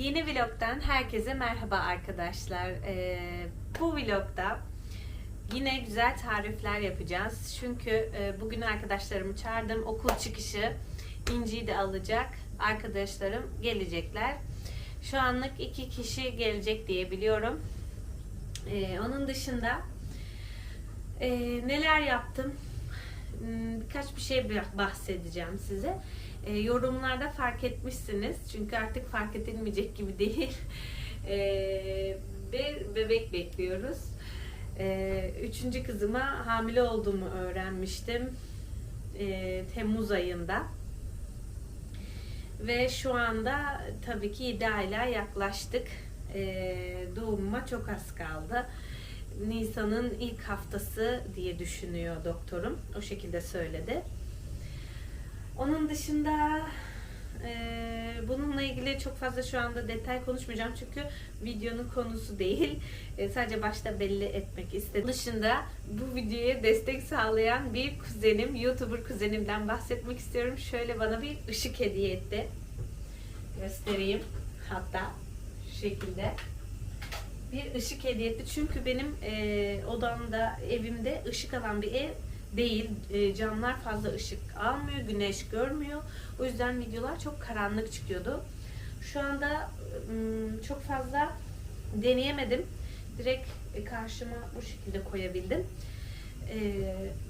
Yeni vlogdan herkese merhaba arkadaşlar. Ee, bu vlogda yine güzel tarifler yapacağız. Çünkü e, bugün arkadaşlarımı çağırdım. Okul çıkışı İnci'yi de alacak. Arkadaşlarım gelecekler. Şu anlık iki kişi gelecek diye biliyorum. Ee, onun dışında e, neler yaptım? Hmm, Birkaç bir şey bahsedeceğim size. E, yorumlarda fark etmişsiniz. Çünkü artık fark edilmeyecek gibi değil. E, bir bebek bekliyoruz. E, üçüncü kızıma hamile olduğumu öğrenmiştim. E, Temmuz ayında. Ve şu anda tabii ki 7 aylığa yaklaştık. E, doğumuma çok az kaldı. Nisan'ın ilk haftası diye düşünüyor doktorum. O şekilde söyledi. Onun dışında e, bununla ilgili çok fazla şu anda detay konuşmayacağım çünkü videonun konusu değil. E, sadece başta belli etmek istedim. Dışında bu videoya destek sağlayan bir kuzenim, YouTuber kuzenimden bahsetmek istiyorum. Şöyle bana bir ışık hediye etti. Göstereyim. Hatta şu şekilde bir ışık hediye etti. Çünkü benim e, odamda, evimde ışık alan bir ev değil. E, camlar fazla ışık almıyor, güneş görmüyor. O yüzden videolar çok karanlık çıkıyordu. Şu anda m, çok fazla deneyemedim. Direkt e, karşıma bu şekilde koyabildim. E,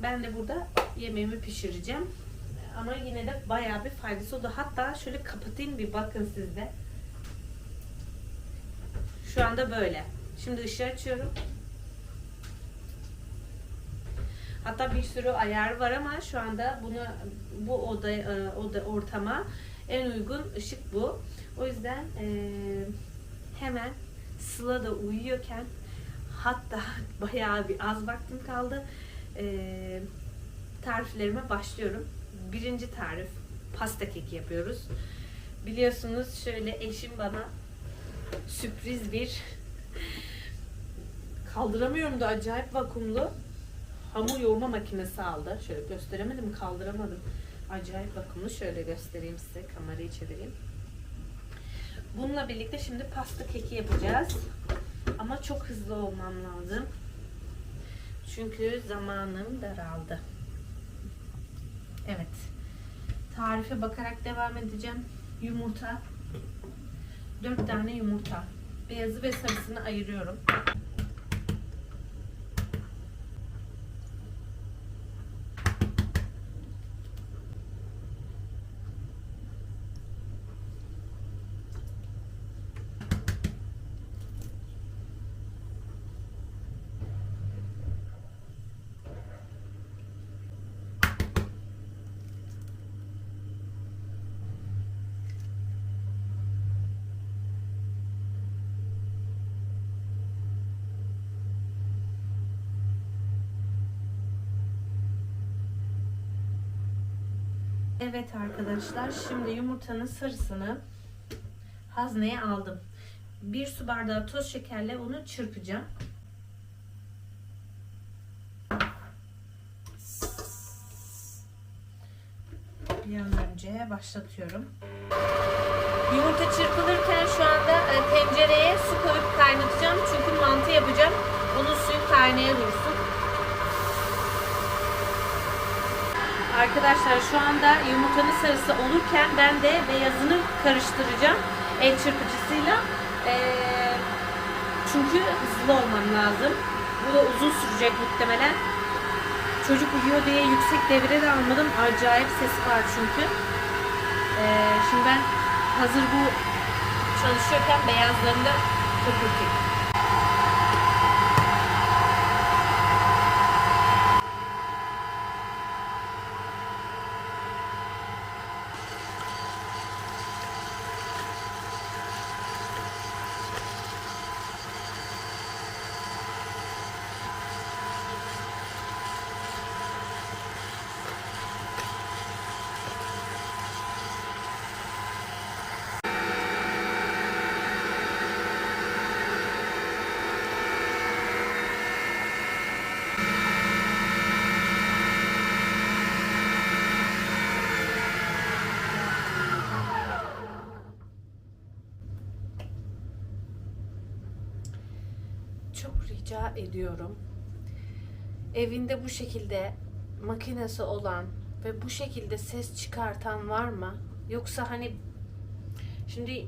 ben de burada yemeğimi pişireceğim. Ama yine de bayağı bir faydası oldu. Hatta şöyle kapatayım bir bakın sizde. Şu anda böyle. Şimdi ışığı açıyorum. Hatta bir sürü ayar var ama şu anda bunu bu oda, e, oda ortama en uygun ışık bu. O yüzden e, hemen Sıla da uyuyorken hatta bayağı bir az vaktim kaldı. E, tariflerime başlıyorum. Birinci tarif pasta keki yapıyoruz. Biliyorsunuz şöyle eşim bana sürpriz bir kaldıramıyorum da acayip vakumlu hamur yoğurma makinesi aldı. Şöyle gösteremedim, kaldıramadım. Acayip vakumlu. Şöyle göstereyim size. Kamerayı çevireyim. Bununla birlikte şimdi pasta keki yapacağız. Ama çok hızlı olmam lazım. Çünkü zamanım daraldı. Evet. Tarife bakarak devam edeceğim. Yumurta. 4 tane yumurta. Beyazı ve sarısını ayırıyorum. Evet arkadaşlar şimdi yumurtanın sarısını hazneye aldım. Bir su bardağı toz şekerle onu çırpacağım. Bir an önce başlatıyorum. Yumurta çırpılırken şu anda e, tencereye su koyup kaynatacağım. Çünkü mantı yapacağım. Onun suyu kaynaya dursun. Arkadaşlar şu anda yumurtanın sarısı olurken ben de beyazını karıştıracağım el çırpıcısıyla. Ee, çünkü hızlı olmam lazım. Bu da uzun sürecek muhtemelen. Çocuk uyuyor diye yüksek devre de almadım. Acayip ses var çünkü. Ee, şimdi ben hazır bu çalışıyorken beyazlarını da köpürteyim. Rica ediyorum. Evinde bu şekilde makinesi olan ve bu şekilde ses çıkartan var mı? Yoksa hani şimdi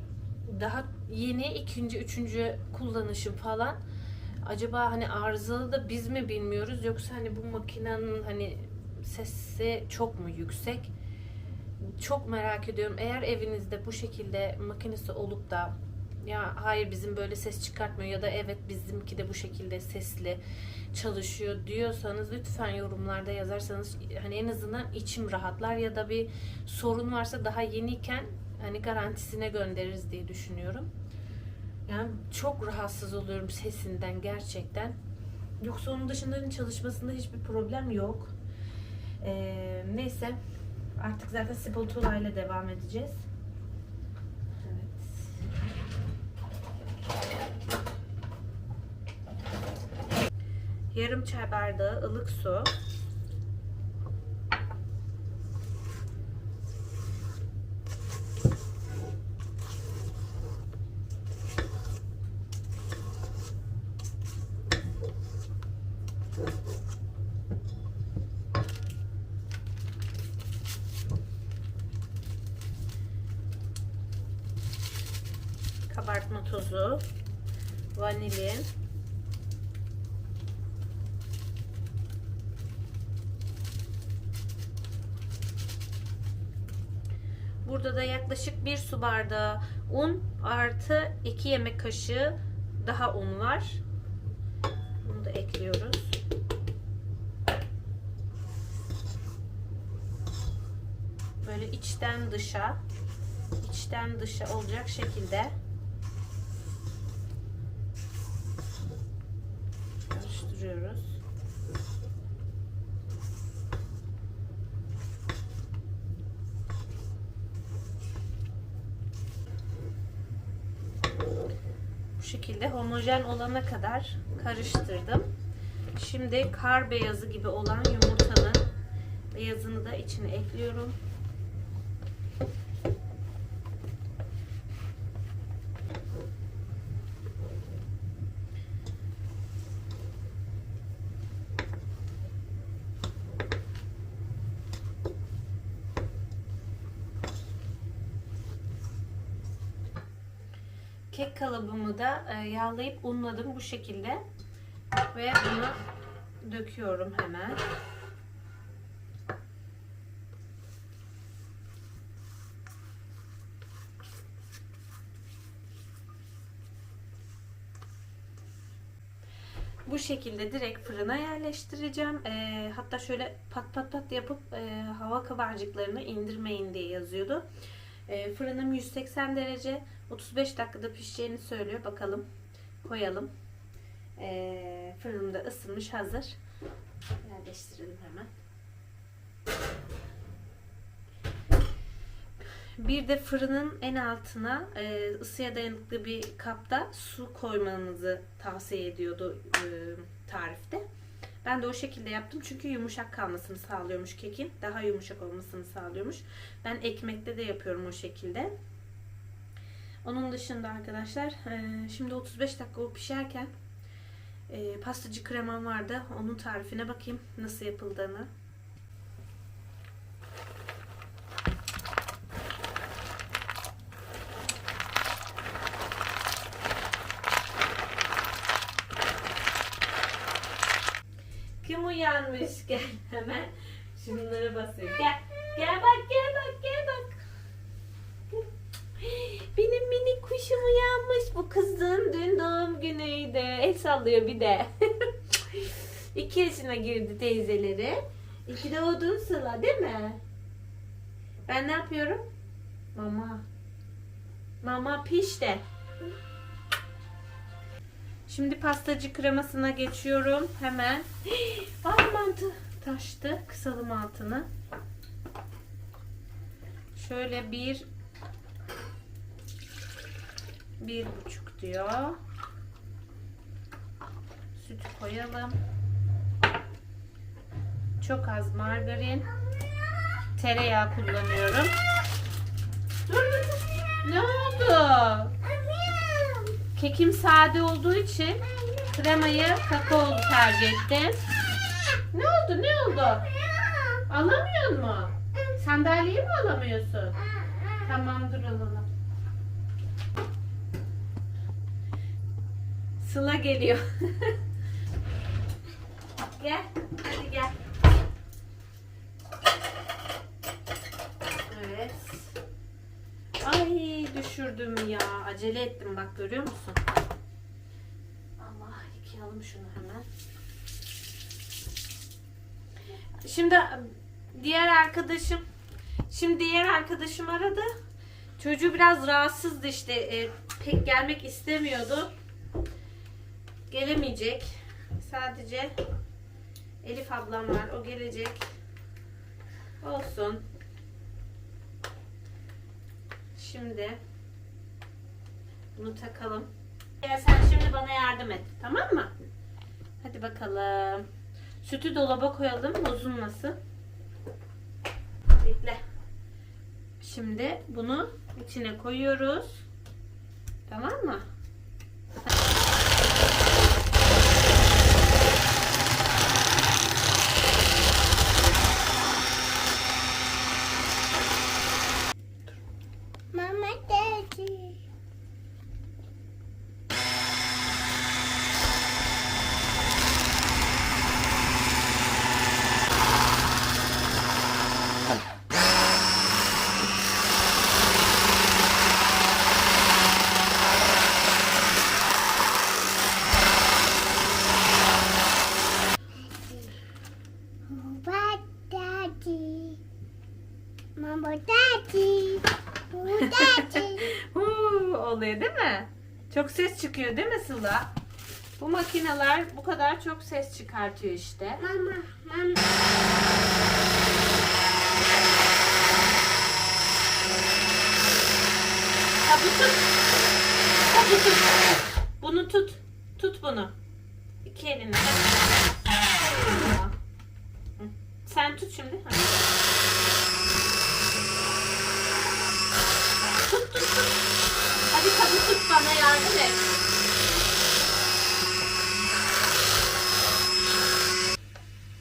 daha yeni ikinci, üçüncü kullanışım falan. Acaba hani arızalı da biz mi bilmiyoruz yoksa hani bu makinenin hani sesi çok mu yüksek? Çok merak ediyorum. Eğer evinizde bu şekilde makinesi olup da ya hayır bizim böyle ses çıkartmıyor ya da evet bizimki de bu şekilde sesli çalışıyor diyorsanız lütfen yorumlarda yazarsanız hani en azından içim rahatlar ya da bir sorun varsa daha yeniyken hani garantisine göndeririz diye düşünüyorum. Yani çok rahatsız oluyorum sesinden gerçekten. Yoksa onun dışında hani çalışmasında hiçbir problem yok. Ee, neyse artık zaten Spoltola ile devam edeceğiz. Evet. Yarım çay bardağı ılık su. Kabartma tozu, vanilin, Burada da yaklaşık bir su bardağı un artı 2 yemek kaşığı daha un var. Bunu da ekliyoruz. Böyle içten dışa içten dışa olacak şekilde karıştırıyoruz. Bu şekilde homojen olana kadar karıştırdım. Şimdi kar beyazı gibi olan yumurtanın beyazını da içine ekliyorum. Kek kalıbımı da e, yağlayıp unladım bu şekilde. Ve bunu döküyorum hemen. Bu şekilde direkt fırına yerleştireceğim. E, hatta şöyle pat pat pat yapıp e, hava kabarcıklarını indirmeyin diye yazıyordu. E, fırınım 180 derece 35 dakikada pişeceğini söylüyor. Bakalım koyalım. E, fırınım da ısınmış hazır. Yerleştirelim hemen. Bir de fırının en altına e, ısıya dayanıklı bir kapta su koymanızı tavsiye ediyordu e, tarifte. Ben de o şekilde yaptım çünkü yumuşak kalmasını sağlıyormuş kekin. Daha yumuşak olmasını sağlıyormuş. Ben ekmekte de yapıyorum o şekilde. Onun dışında arkadaşlar e, şimdi 35 dakika o pişerken e, pastacı kremam vardı. Onun tarifine bakayım nasıl yapıldığını. Uyanmış? Gel hemen şunlara basıyor. Gel. Gel bak gel bak gel bak. Benim minik kuşum uyanmış. Bu kızın dün doğum günüydü. El sallıyor bir de. İki yaşına girdi teyzeleri. İki doğdun Sıla değil mi? Ben ne yapıyorum? Mama. Mama piş. Şimdi pastacı kremasına geçiyorum. Hemen. Ay mantı taştı. Kısalım altını. Şöyle bir bir buçuk diyor. Süt koyalım. Çok az margarin. Tereyağı kullanıyorum. Dur. Ne oldu? Kekim sade olduğu için Kremayı kakaolu tercih ettim. Ne oldu? Ne oldu? Alamıyor mu? Sandalyeyi mi alamıyorsun? Tamam dur alalım. Sıla geliyor. gel. Hadi gel. Evet. Ay düşürdüm ya. Acele ettim bak görüyor musun? Allah yıkayalım şunu hemen. Şimdi diğer arkadaşım şimdi diğer arkadaşım aradı. Çocuğu biraz rahatsızdı işte e, pek gelmek istemiyordu. Gelemeyecek. Sadece Elif ablam var. O gelecek. Olsun. Şimdi bunu takalım. Ya sen şimdi bana yardım et. Tamam mı? Hadi bakalım. Sütü dolaba koyalım bozulmasın. Bekle. Şimdi bunu içine koyuyoruz. Tamam mı? Mama daddy. Mama daddy. Daddy. Huu, oluyor değil mi? Çok ses çıkıyor değil mi Sıla? Bu makineler bu kadar çok ses çıkartıyor işte. Mama, mama. Ha bu tut. Ha bu tut. Bunu tut. Tut bunu. İki elinle. Sen tut şimdi. Hadi. Tut tut tut. Hadi kabı tut bana yardım et.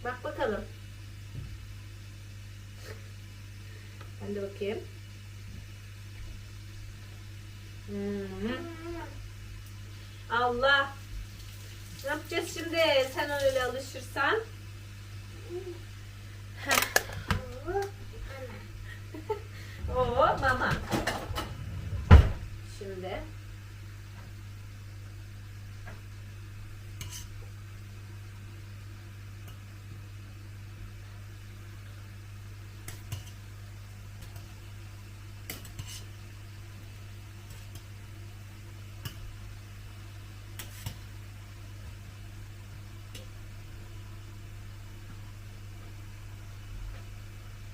Bak bakalım. Ben de bakayım. Hmm. Allah. Ne yapacağız şimdi sen öyle alışırsan? Oo mama. Şimdi.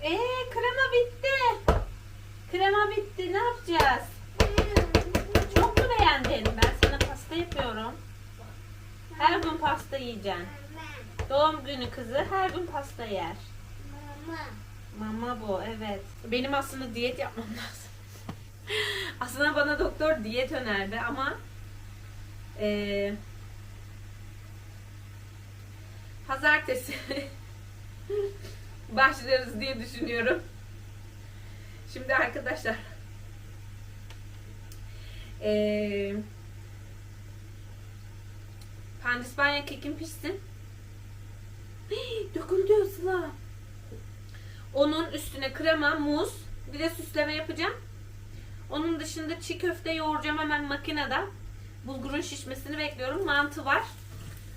Ee krema bitti. Krema bitti. Ne yapacağız? Çok mu beğendin? Ben sana pasta yapıyorum. Her gün yiyeceksin. Doğum günü kızı her gün pasta yer. Mama. Mama bu evet. Benim aslında diyet yapmam lazım. aslında bana doktor diyet önerdi ama eee pazartesi başlarız diye düşünüyorum. Şimdi arkadaşlar eee pandispanya kekim pişsin. Hii, Döküldü Sıla. Onun üstüne krema, muz, bir de süsleme yapacağım. Onun dışında çiğ köfte yoğuracağım hemen makinede. Bulgurun şişmesini bekliyorum. Mantı var.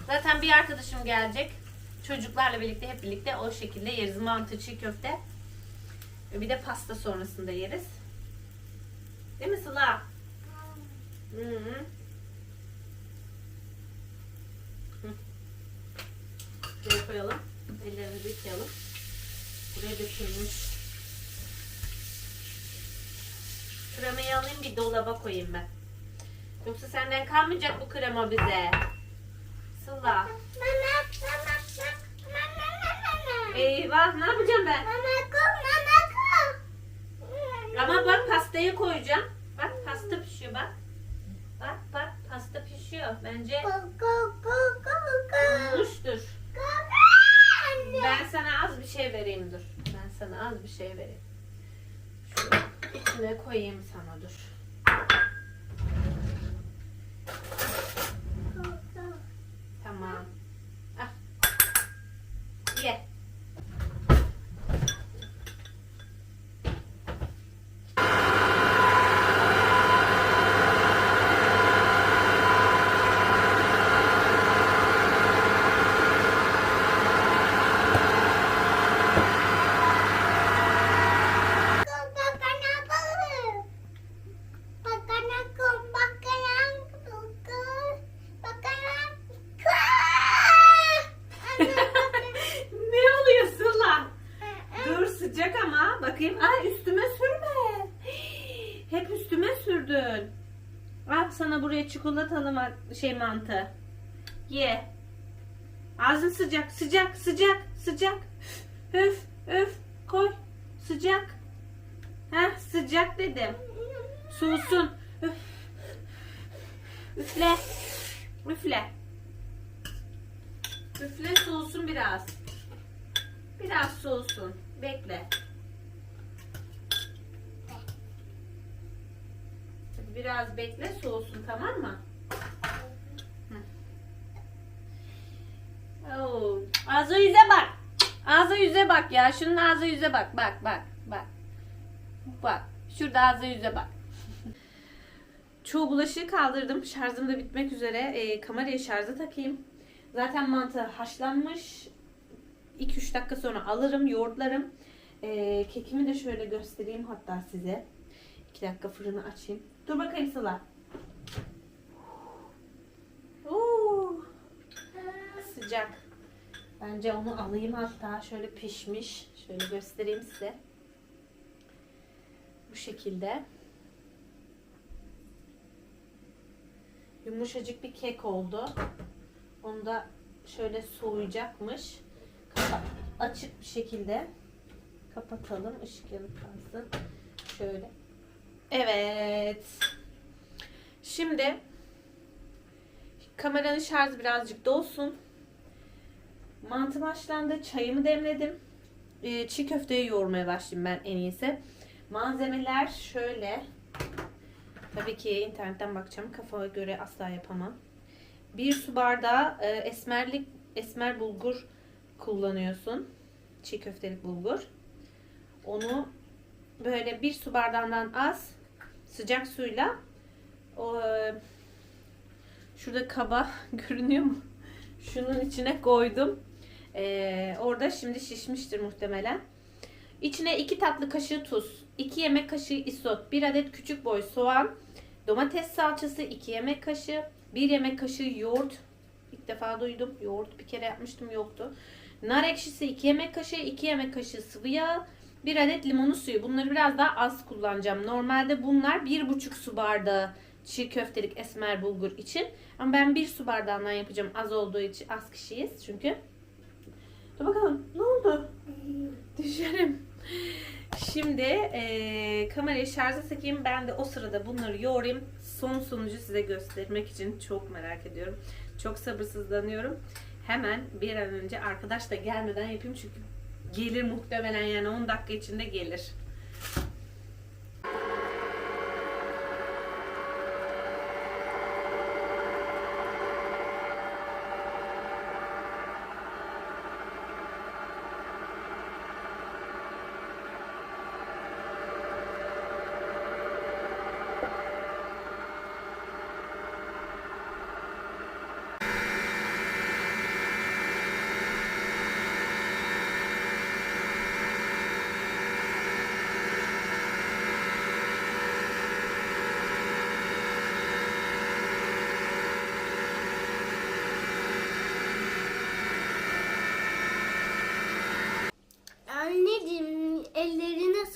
Zaten bir arkadaşım gelecek. Çocuklarla birlikte hep birlikte o şekilde yeriz. Mantı, çiğ köfte. Bir de pasta sonrasında yeriz. Değil mi Sıla? Hı -hı. Hı. Şuraya koyalım. Ellerimizi yıkayalım. Buraya dökülmüş. Kremayı alayım bir dolaba koyayım ben. Yoksa senden kalmayacak bu krema bize. Sıla. Eyvah ne yapacağım ben? Ama bak pastayı koyacağım. Bak pasta pişiyor bak. Bak bak Pişiyor. Bence anne. Ben sana az bir şey vereyim dur. Ben sana az bir şey vereyim. Şu içine koyayım sana dur. Go, go. Tamam. Ah. Ye. Go bakana go. Bakana go bakana go go. Bakana go. Anne bakana. ne oluyor Sıla? Dur sıcak ama. Bakayım. Ay üstüme sürme. Hep üstüme sürdün. Al sana buraya çikolatalı ma- şey mantı. Ye. Ağzın sıcak, sıcak, sıcak, sıcak. Öf, öf, koy. Sıcak. Heh, sıcak dedim. Soğusun. Üf. Üfle. Üfle. Üfle soğusun biraz. Biraz soğusun. Bekle. Hadi Biraz bekle soğusun tamam mı? Oo, ağzı yüze bak. Ağzı yüze bak ya. Şunun ağzı yüze bak. Bak bak bak. Bak. Şurada ağzı yüze bak. Çoğu bulaşığı kaldırdım. Şarjım da bitmek üzere. Ee, kamerayı şarja takayım. Zaten mantı haşlanmış. 2-3 dakika sonra alırım, yoğurtlarım. Ee, kekimi de şöyle göstereyim hatta size. 2 dakika fırını açayım. Dur bakayım Sıla. Oo, sıcak. Bence onu alayım hatta. Şöyle pişmiş. Şöyle göstereyim size. Bu şekilde. Yumuşacık bir kek oldu. Onu da şöyle soğuyacakmış. Kapa- açık bir şekilde kapatalım. Işık yanıp kalsın. Şöyle. Evet. Şimdi kameranın şarjı birazcık dolsun. Mantı başlandı. Çayımı demledim. Ee, çiğ köfteyi yoğurmaya başlayayım ben en iyisi. Malzemeler şöyle. Tabii ki internetten bakacağım. Kafama göre asla yapamam. Bir su bardağı e, esmerlik esmer bulgur kullanıyorsun. Çiğ köftelik bulgur. Onu böyle bir su bardağından az sıcak suyla o e, şurada kaba görünüyor mu? Şunun içine koydum. E, orada şimdi şişmiştir muhtemelen. İçine 2 tatlı kaşığı tuz, 2 yemek kaşığı isot, 1 adet küçük boy soğan, domates salçası 2 yemek kaşığı, 1 yemek kaşığı yoğurt. İlk defa duydum. Yoğurt bir kere yapmıştım yoktu. Nar ekşisi 2 yemek kaşığı, 2 yemek kaşığı sıvı yağ, 1 adet limonu suyu. Bunları biraz daha az kullanacağım. Normalde bunlar 1,5 su bardağı çiğ köftelik esmer bulgur için. Ama ben 1 su bardağından yapacağım. Az olduğu için az kişiyiz çünkü. Dur bakalım. Ne oldu? Düşerim. Şimdi eee kamerayı şarja takayım. Ben de o sırada bunları yoğurayım. Son sonucu size göstermek için çok merak ediyorum. Çok sabırsızlanıyorum. Hemen bir an önce arkadaş da gelmeden yapayım çünkü gelir muhtemelen yani 10 dakika içinde gelir. Anneciğim ellerine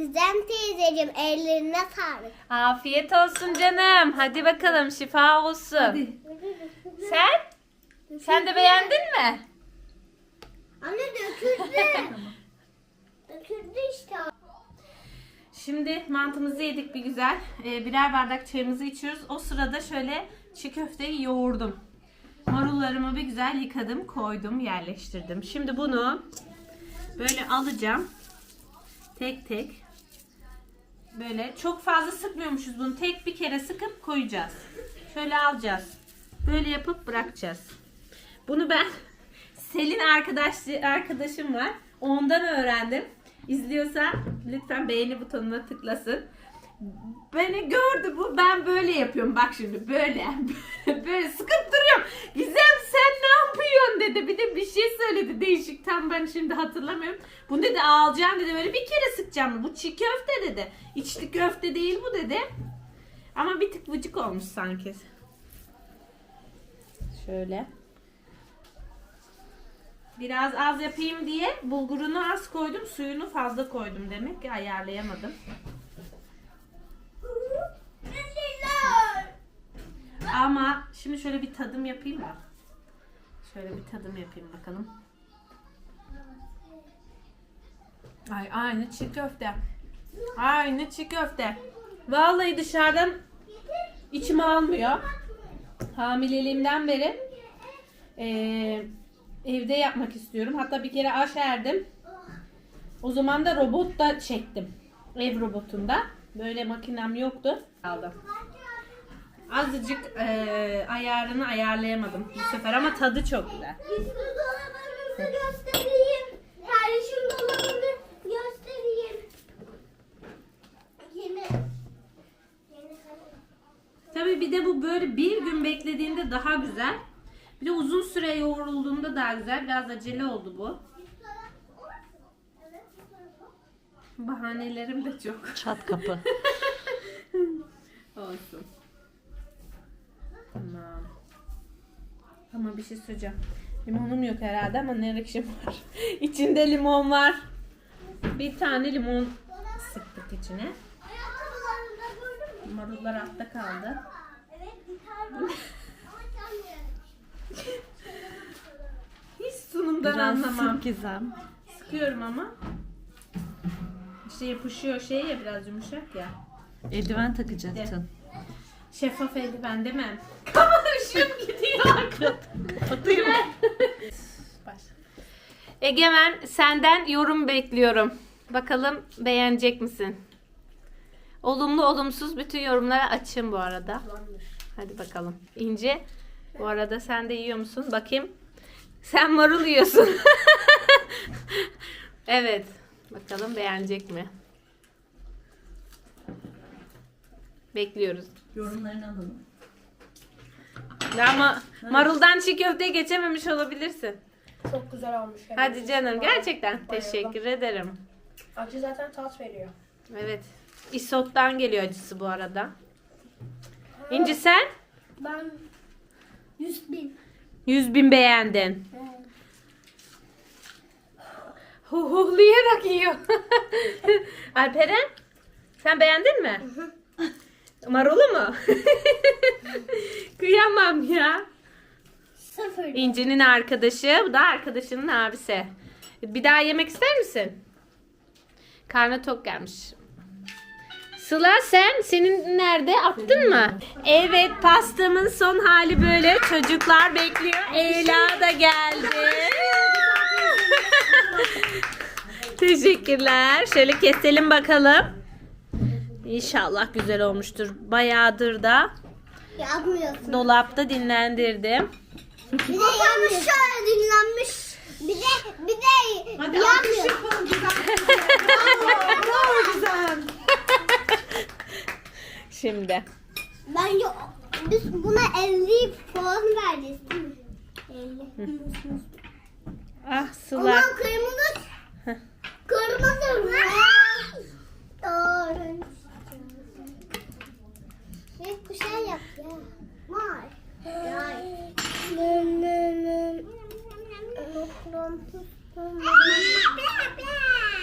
Güzel teyzeciğim ellerine sağlık. Afiyet olsun canım. Hadi bakalım şifa olsun. Sen? Sen de beğendin mi? Anne döküldü. döküldü işte. Şimdi mantımızı yedik bir güzel. Ee, birer bardak çayımızı içiyoruz. O sırada şöyle çiğ köfteyi yoğurdum. Marullarımı bir güzel yıkadım, koydum, yerleştirdim. Şimdi bunu böyle alacağım. Tek tek. Böyle çok fazla sıkmıyormuşuz bunu. Tek bir kere sıkıp koyacağız. Şöyle alacağız. Böyle yapıp bırakacağız. Bunu ben Selin arkadaşı, arkadaşım var. Ondan öğrendim. İzliyorsa lütfen beğeni butonuna tıklasın. Beni gördü bu. Ben böyle yapıyorum. Bak şimdi böyle. böyle sıkıp duruyorum. Gizem sen ne yapıyorsun dedi. Bir de bir şey söyledi değişik. Tam ben şimdi hatırlamıyorum. Bunu dedi alacağım dedi. Böyle bir kere sıkacağım. Bu çiğ köfte dedi. İçli köfte değil bu dedi. Ama bir tık vıcık olmuş sanki. Şöyle. Biraz az yapayım diye bulgurunu az koydum, suyunu fazla koydum demek ki ayarlayamadım. Ama şimdi şöyle bir tadım yapayım da. Şöyle bir tadım yapayım bakalım. Ay aynı çiğ köfte. Aynı çiğ köfte. Vallahi dışarıdan içime almıyor. Hamileliğimden beri eee, evde yapmak istiyorum. Hatta bir kere aşerdim. O zaman da robot da çektim. Ev robotunda. Böyle makinem yoktu. Aldım. Azıcık eee, ayarını ayarlayamadım bu sefer ama tadı çok güzel. Üstü dolabımızı göstereyim. Kardeşim dolabını göstereyim. Yeni Tabii bir de bu böyle bir gün beklediğinde daha güzel. Bir de uzun süre yoğrulduğunda daha güzel. Biraz acele oldu bu. Bahanelerim de çok. Çat kapı. Olsun. Tamam. Ama bir şey söyleyeceğim. Limonum yok herhalde ama ne ekşim var. İçinde limon var. Bir tane limon sıktık içine. Marullar altta kaldı. Hiç sunumdan Biraz anlamam. gizem. Sıkıyorum ama. İşte yapışıyor şey ya biraz yumuşak ya. Eldiven takacaktın. Şeffaf eldiven değil mi? Kamera ışığım gidiyor. Kapatayım. Baş. Egemen senden yorum bekliyorum. Bakalım beğenecek misin? Olumlu olumsuz bütün yorumlara açın bu arada. Hadi bakalım. İnce. Bu arada sen de yiyor musun? Bakayım. Sen marul yiyorsun. evet. Bakalım beğenecek mi? Bekliyoruz. Yorumlarını alalım. Ya Ama maruldan çiğ köfteye geçememiş olabilirsin. Çok güzel olmuş. Hadi canım gerçekten Bayıldım. teşekkür ederim. Acı zaten tat veriyor. Evet. Isot'tan geliyor acısı bu arada. İnci sen? Ben 100 bin. 100 bin beğendin. Huhuhlayarak yiyor. Alperen? Sen beğendin mi? Marulu mu? Kıyamam ya. Sıfır. İnci'nin arkadaşı, bu da arkadaşının abisi. Bir daha yemek ister misin? Karnı tok gelmiş. Sıla sen, senin nerede? Attın mı? Evet, pastamın son hali böyle. Çocuklar bekliyor. Ela da geldi. Teşekkürler. Şöyle keselim bakalım. İnşallah güzel olmuştur. Bayağıdır da Yapmıyorsun. dolapta dinlendirdim. Bir de yanmış. Şöyle dinlenmiş. Bir de bir de yanmıyor. Şimdi. Bence biz buna 50 puan vereceğiz değil mi? 50. Ah Sıla. Ulan kırmızı. kırmızı. Doğru. Bir kuşa yap ya. Yay.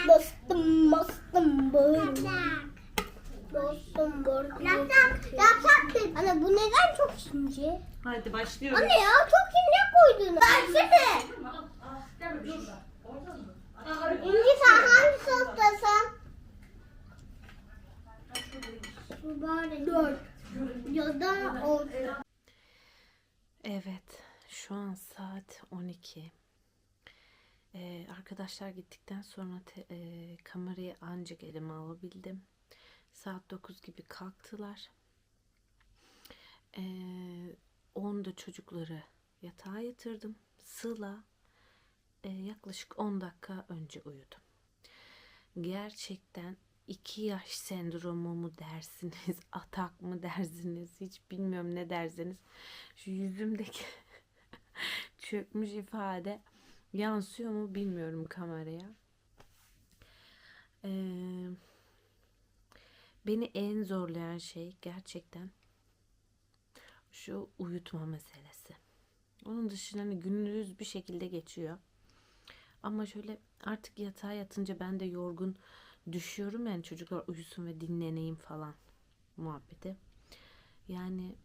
Bastım bastım bağırma. Bastım yapsak. Anne bu neden çok ince? Hadi başlıyoruz. Anne ya çok ince koydun. Versene. İnci sen hangi sostasın? Mübarek. Dört. Ya. Evet, şu an saat 12. Ee, arkadaşlar gittikten sonra te- e, kamerayı ancak elime alabildim. Saat 9 gibi kalktılar. Ee, 10'da çocukları yatağa yatırdım. Sıla e, yaklaşık 10 dakika önce uyudum. Gerçekten iki yaş sendromu mu dersiniz, atak mı dersiniz, hiç bilmiyorum ne dersiniz. Şu yüzümdeki çökmüş ifade yansıyor mu bilmiyorum kameraya. Ee, beni en zorlayan şey gerçekten şu uyutma meselesi. Onun dışında hani gündüz bir şekilde geçiyor. Ama şöyle artık yatağa yatınca ben de yorgun düşüyorum yani çocuklar uyusun ve dinleneyim falan muhabbeti. Yani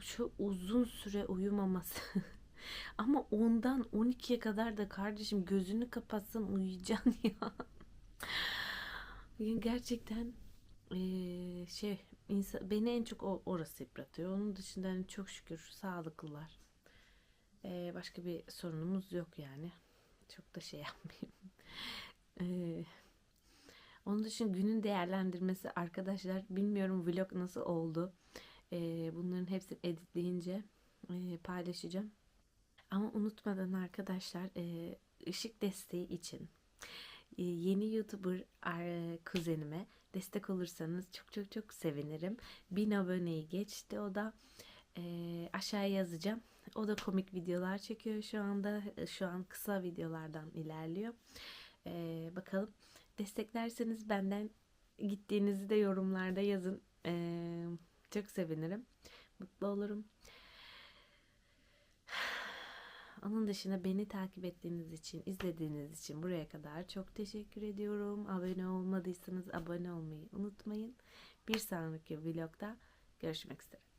şu uzun süre uyumaması ama ondan 12'ye kadar da kardeşim gözünü kapatsan uyuyacaksın ya. Gerçekten eee, şey insan, beni en çok orası yıpratıyor. Onun dışında hani çok şükür sağlıklılar. Eee, başka bir sorunumuz yok yani. Çok da şey yapmayayım. Eee, onun dışında günün değerlendirmesi arkadaşlar bilmiyorum vlog nasıl oldu. Eee, bunların hepsini editleyince eee, paylaşacağım. Ama unutmadan arkadaşlar eee, ışık desteği için e, yeni YouTuber kuzenime destek olursanız çok çok çok sevinirim. 1000 aboneyi geçti o da. E, aşağıya yazacağım. O da komik videolar çekiyor şu anda. E, Şu an kısa videolardan ilerliyor. E, bakalım desteklerseniz benden gittiğinizi de yorumlarda yazın. E, çok sevinirim. Mutlu olurum. Onun dışında beni takip ettiğiniz için, izlediğiniz için buraya kadar çok teşekkür ediyorum. Abone olmadıysanız abone olmayı unutmayın. Bir sonraki vlogda görüşmek üzere.